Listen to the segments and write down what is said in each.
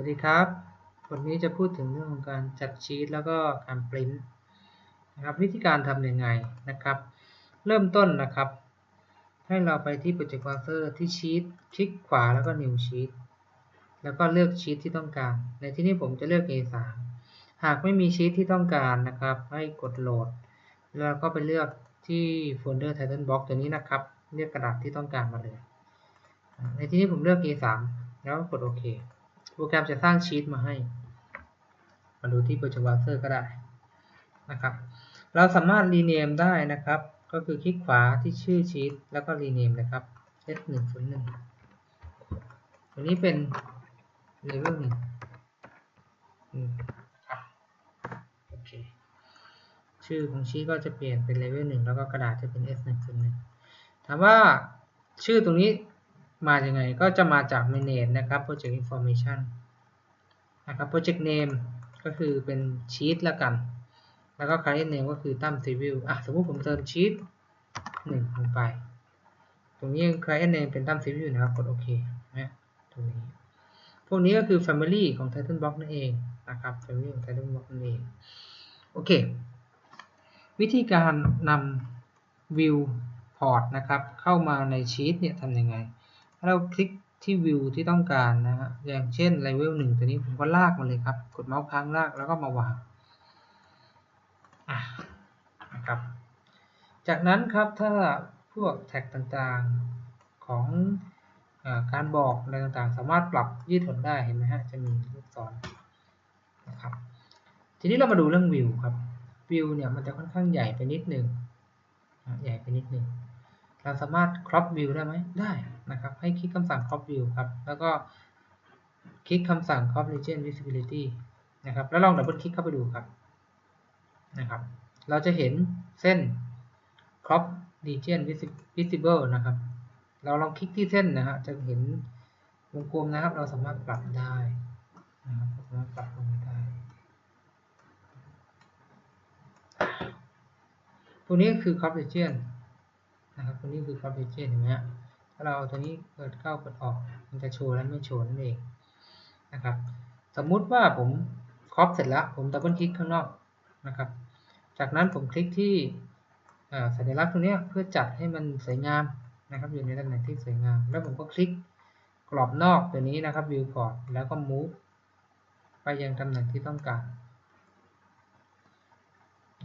วัสดีครับ วันนี้จะพูดถึงเรื่องของการจัดชีตแล้วก็การปริ้นนะครับวิธีการทำยังไงนะครับ เริ่มต้นนะครับ ให้เราไปที่ Project Browser ที่ชีตคลิกขวาแล้วก็ New Sheet แล้วก็เลือกชีตที่ต้องการ ในที่นี้ผมจะเลือก A3 หากไม่มีชีตที่ต้องการนะครับ ให้กดโหลด แล้วก็ไปเลือกที่โฟลเดอร์ Title Box ตัวนี้นะครับ เลือกกระดาษที่ต้องการมาเลย ในที่นี้ผมเลือก A3 แล้วกดโอเค โปรแกรมจะสร้างชีตมาให้ มาดูที่ Project Browser ก็ได้นะครับ เราสามารถ rename ได้นะครับ ก็คือคลิกขวาที่ชื่อชีตแล้วก็ rename นะครับ S101 ตัวนี้เป็น level 1อืมครับโอเค ชื่อของชีตก็จะเปลี่ยนเป็น level 1 แล้วก็กระดาษจะเป็น S101 ถามว่าชื่อตรงนี้ มาอย่างไงก็จะมาจาก manage นะครับ project information นะครับ project name ก็คือเป็นชีตล้วกัน แล้วก็ client name ก็คือตั้ม civil อะสมมุติผมเติมชีตหนึ่งลงไป ตรงนี้ client name เป็นตั้ม civil นะครับ กดโอเคนะตรงนี้ พวกนี้ก็คือ family ของ title box นั่นเองนะครับ family ของ title box นั่นเอง โอเค วิธีการนำ view port นะครับ เข้ามาในชีตเนี่ยทำยังไง ถ้าเราคลิกที่ view ที่ต้องการนะฮะอย่างเช่น level 1ตัวนี้ผมก็ลากมาเลยครับ กดเมาส์ค้างลากแล้วก็มาวางนะครับ จากนั้นครับถ้าพวกแท็กต่างๆของอการบอกอะไรต่างๆ สามารถปรับยืดหดได้เห็นไหมฮะจะมีลูกศรนะครับ ทีนี้เรามาดูเรื่อง view ครับ view เนี่ยมันจะค่อนข้างใหญ่ไปนิดนึงใหญ่ไปนิดนึง เราสามารถ crop view ได้ไหมได้นะครับ ให้คลิกคำสั่ง crop view ครับ แล้วก็คลิกคำสั่ง crop region visibility นะครับ แล้วลองดับเบิลคลิกเข้าไปดูครับ นะครับ เราจะเห็นเส้น crop region visible นะครับ เราลองคลิกที่เส้นนะฮะ จะเห็นวงกลมนะครับ เราสามารถปรับได้นะครับสามารถปรับลงได้ ตัวนี้คือ crop region นะครับตัวนี้คือ crop region เห็นไหมฮะถ้าเราเอาตัวนี้เปิดเข้าเปิดออก มันจะโชว์และไม่โชว์นั่นเองนะครับ สมมุติว่าผมครอปเสร็จแล้ว ผมดับเบิลคลิกข้างนอกนะครับ จากนั้นผมคลิกที่สัญลักษณ์ตรงนี้เพื่อจัดให้มันสวยงามนะครับอยู่ในตำแหน่งที่สวยงาม แล้วผมก็คลิกกรอบนอกตัวนี้นะครับ viewport แล้วก็ move ไปยังตำแหน่งที่ต้องการ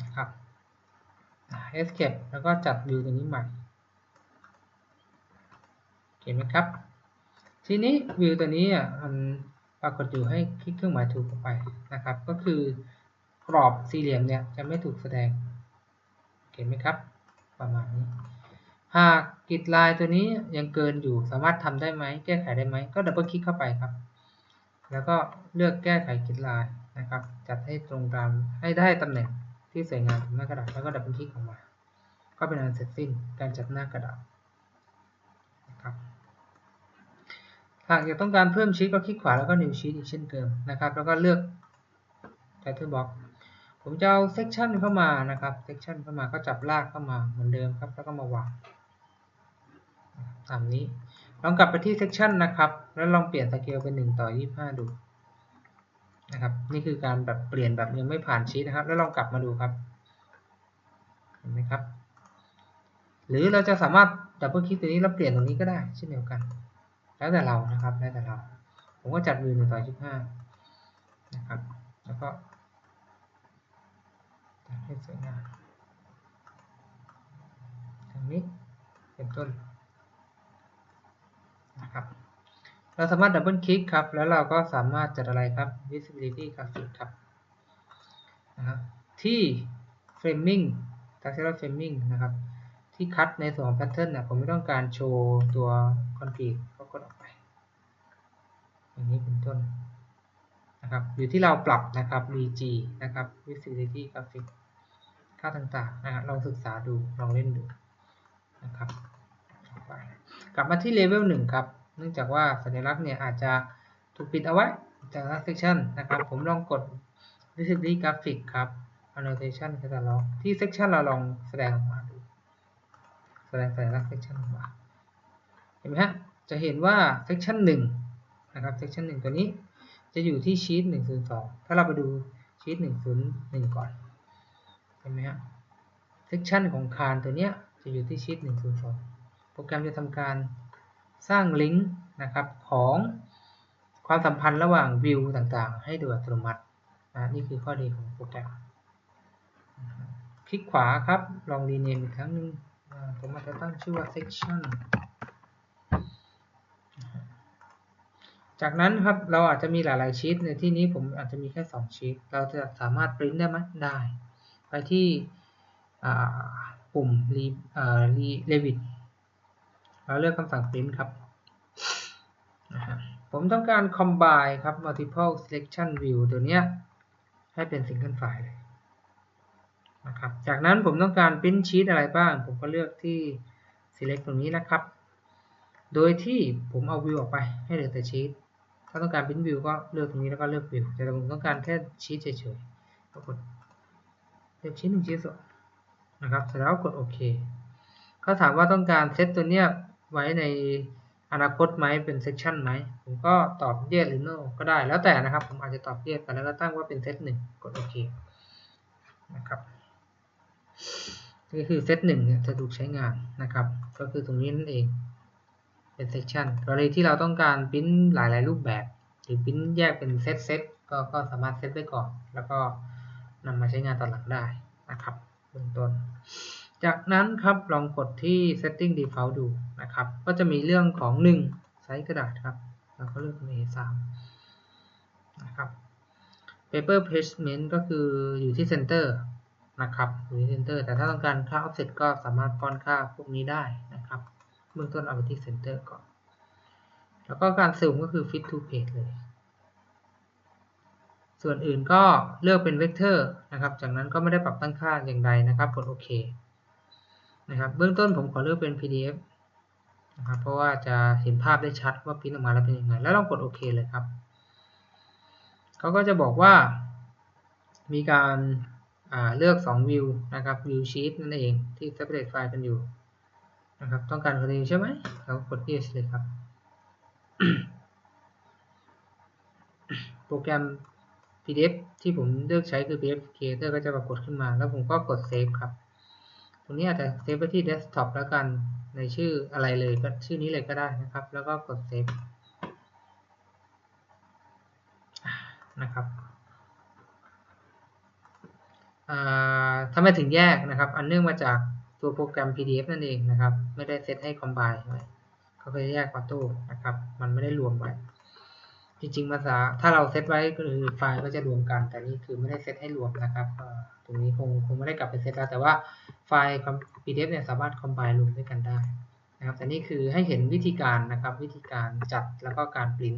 นะครับ escape แล้วก็จัด view ตัวนี้ใหม่ เห็นไหมครับ ทีนี้ view ตัวนี้อะมันปรากฏอยู่ให้คลิกเครื่องหมายถูกออกไปนะครับ ก็คือกรอบสี่เหลี่ยมเนี่ยจะไม่ถูกแสดง เห็นไหมครับ ประมาณนี้ หากกริดลายตัวนี้ยังเกินอยู่สามารถทำได้ไหมแก้ไขได้ไหมก็ดับเบิลคลิกเข้าไปครับ แล้วก็เลือกแก้ไขกริดลายนะครับ จัดให้ตรงตามให้ได้ตำแหน่งที่สวยงามหน้ากระดาษแล้วก็ดับเบิลคลิกออกมา ก็เป็นอันเสร็จสิ้นการจัดหน้ากระดาษนะครับหากอยากต้องการเพิ่มชีตก็คลิกขวาแล้วก็ new sheet อีกเช่นเดิมนะครับ แล้วก็เลือก title box ผมจะเอา section เข้ามานะครับ section เข้ามาก็จับลากเข้ามาเหมือนเดิมครับ แล้วก็มาวางตามนี้ ลองกลับไปที่ section นะครับ แล้วลองเปลี่ยนสเกลเป็น 1 ต่อ 25 ดูนะครับ นี่คือการแบบเปลี่ยนแบบยังไม่ผ่านชีตนะครับ แล้วลองกลับมาดูครับ เห็นไหมครับ หรือเราจะสามารถดับเบิลคลิกตัวนี้แล้วเปลี่ยนตรงนี้ก็ได้เช่นเดียวกัน แล้วแต่เรานะครับแล้วแต่เรา ผมก็จัดวิวหนึ่งต่อยี่ห้านะครับ แล้วก็จัดให้สวยงามตรงนี้เป็นต้นนะครับเราสามารถดับเบิลคลิกครับ แล้วเราก็สามารถจัดอะไรครับ visibility graphic ครับนะครับ ที่ framing textual framing นะครับ ที่คัดในส่วนของแพทเทิร์นนะผมไม่ต้องการโชว์ตัวคอนกรีต กดออกไป อย่างนี้เป็นต้นนะครับอยู่ที่เราปรับนะครับ VG นะครับ Visibility Graphic ค่าต่างๆนะฮะลองศึกษาดูลองเล่นดูนะครับกลับมาที่เลเวล1ครับเนื่องจากว่าสัญลักษณ์เนี่ยอาจจะถูกปิดเอาไว้จาก section นะครับ ผมลองกด Visibility Graphic ครับ Annotation Catalog ที่ section เราลองแสดงออกมาดูแสดงสัญลักษณ์ section ออกมาเห็นไหมฮะ จะเห็นว่า section 1นะครับ section 1 ตัวนี้จะอยู่ที่ชีต102 ถ้าเราไปดูชีต101 ก่อน เห็นไหมฮะเซกชันของคานตัวเนี้ยจะอยู่ที่ชีต102 โปรแกรมจะทำการสร้างลิงก์นะครับของความสัมพันธ์ระหว่างวิวต่างๆ ให้โดยอัตโนมัตินะนี่คือข้อดีของโปรแกรม คลิกขวาครับ ลองรีเนมอีกครั้งหนึ่งผมอาจจะตั้งชื่อว่า section จากนั้นครับเราอาจจะมีหลาย ๆ ชีตในที่นี้ผมอาจจะมีแค่ 2 ชีตเราจะสามารถปริ้นได้ไหมได้ ไปที่ปุ่ม re อ่า re- revit เราเลือกคำสั่งปริ้นครับ ผมต้องการ combine ครับ multiple selection view ตัวเนี้ยให้เป็น single file เลยนะครับ จากนั้นผมต้องการปริ้นชีตอะไรบ้าง ผมก็เลือกที่ select ตรงนี้นะครับ โดยที่ผมเอาวิวออกไปให้เหลือแต่ชีต ถ้าต้องการปริ้นวิวก็เลือกตรงนี้แล้วก็เลือกวิวแต่ผมต้องการแค่ชีตเฉยๆก็กดเลือกชีตหนึ่งชีตสองนะครับเสร็จแล้วกดโอเคเขาถามว่าต้องการเซตตัวเนี้ยไว้ในอนาคตไหมเป็นเซ c ชันไหมผมก็ตอบ yes หรือ no ก็ได้แล้วแต่นะครับ ผมอาจจะตอบ yes ไปแล้วก็ตั้งว่าเป็นเซตหนึ่งกดโอเคนะครับก็คือเซตหนึ่งเนี่ยจะถูกใช้งานนะครับ ก็คือตรงนี้นั่นเอง เป็นเซ c ชันกรณีที่เราต้องการปริ้นหลาย ๆ รูปแบบ หรือปริ้นแยกเป็นเซตเซตก็ก็สามารถเซตไว้ก่อน แล้วก็นำมาใช้งานตอนหลังได้นะครับเบื้องต้น จากนั้นครับลองกดที่ setting default ดูนะครับ ก็จะมีเรื่องของ 1 ไซส์กระดาษครับเราก็เลือกเป็น A3 นะครับ paper placement ก็คืออยู่ที่ center นะครับอยู่ที่ center แต่ถ้าต้องการค่า offset ก็สามารถป้อนค่าพวกนี้ได้นะครับ เบื้องต้นเอาไปที่ center ก่อน แล้วก็การซูมก็คือ fit to page เลย ส่วนอื่นก็เลือกเป็นเวกเตอร์นะครับ จากนั้นก็ไม่ได้ปรับตั้งค่าอย่างใดนะครับ กดโอเคนะครับ เบื้องต้นผมขอเลือกเป็น PDF นะครับ เพราะว่าจะเห็นภาพได้ชัดว่าพิมพ์ออกมาแล้วเป็นยังไง แล้วลองกดโอเคเลยครับ เขาก็จะบอกว่า มีการเลือก2 view นะครับ view sheet นั่นเองที่ separate file กันอยู่ นะครับ ต้องการ continue ใช่ไหมเรากด yes เลยครับ โปรแกรม PDF ที่ผมเลือกใช้คือ PDF Creator ก็จะปรากฏขึ้นมา แล้วผมก็กด Save ครับ ตรงนี้อาจจะเซฟไปที่ Desktop แล้วกัน ในชื่ออะไรเลยก็ชื่อนี้เลยก็ได้นะครับ แล้วก็กด Save นะครับทำไมถึงแยกนะครับ อันเนื่องมาจาก ตัวโปรแกรม PDF นั่นเองนะครับ ไม่ได้เซตให้ Combine ไว้เขาก็จะแยกออโต้นะครับ มันไม่ได้รวมไว้ จริงๆภาษาถ้าเราเซตไว้คือไฟล์ก็จะรวมกัน แต่นี่คือไม่ได้เซตให้รวมนะครับตรงนี้คงคงไม่ได้กลับไปเซตแล้ว แต่ว่าไฟล์ PDF เนี่ยสามารถ combine รวมด้วยกันได้นะครับ แต่นี่คือให้เห็นวิธีการนะครับ วิธีการจัดแล้วก็การปริ้น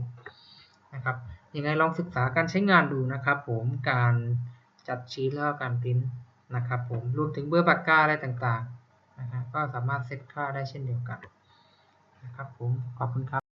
นะครับยังไงลองศึกษาการใช้งานดูนะครับผมการจัดชีตแล้วก็การปริ้นนะครับผมรวมถึงเบอร์ปากกาอะไรต่างๆ นะครับก็สามารถเซตค่าได้เช่นเดียวกันนะครับผมขอบคุณครับ